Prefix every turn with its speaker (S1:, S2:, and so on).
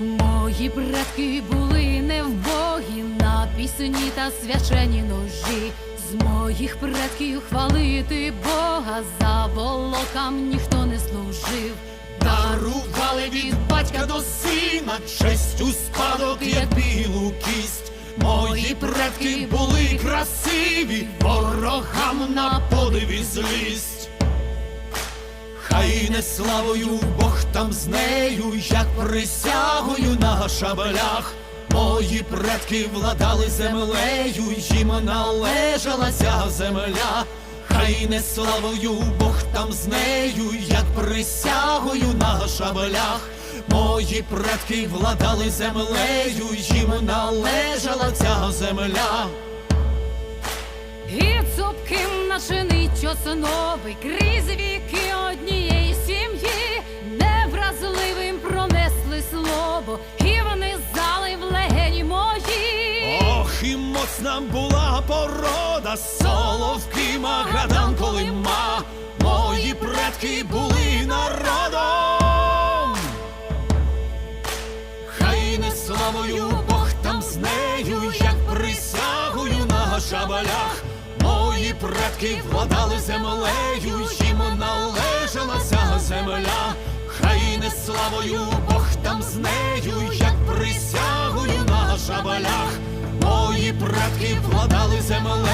S1: Мої предки були невбогі на пісні та свячені ножі. З моїх предків хвалити Бога за волокам ніхто не служив.
S2: Дарували від батька до сина честь у спадок, як білу кість. Мої предки були красиві, ворогам на подиві злість. Хай не славою Бог там з нею, як присягою на шабелях. Мої предки владали землею, їм належала ця земля. Хай не славою Бог там з нею, як присягою на шабелях. Мої предки владали землею, їм належала ця земля.
S1: І цупким начинить чосновий крізь віки однієї сім'ї, невразливим пронесли слово,
S2: Ох, і моцна була порода, соловки магадан колима. Мої предки були народом. Хай не славою Бог там з нею, як присягою на шабалях. Мої предки владали землею, їм належала ця земля. Хай не славою Бог там з нею, Братки вкладали земле.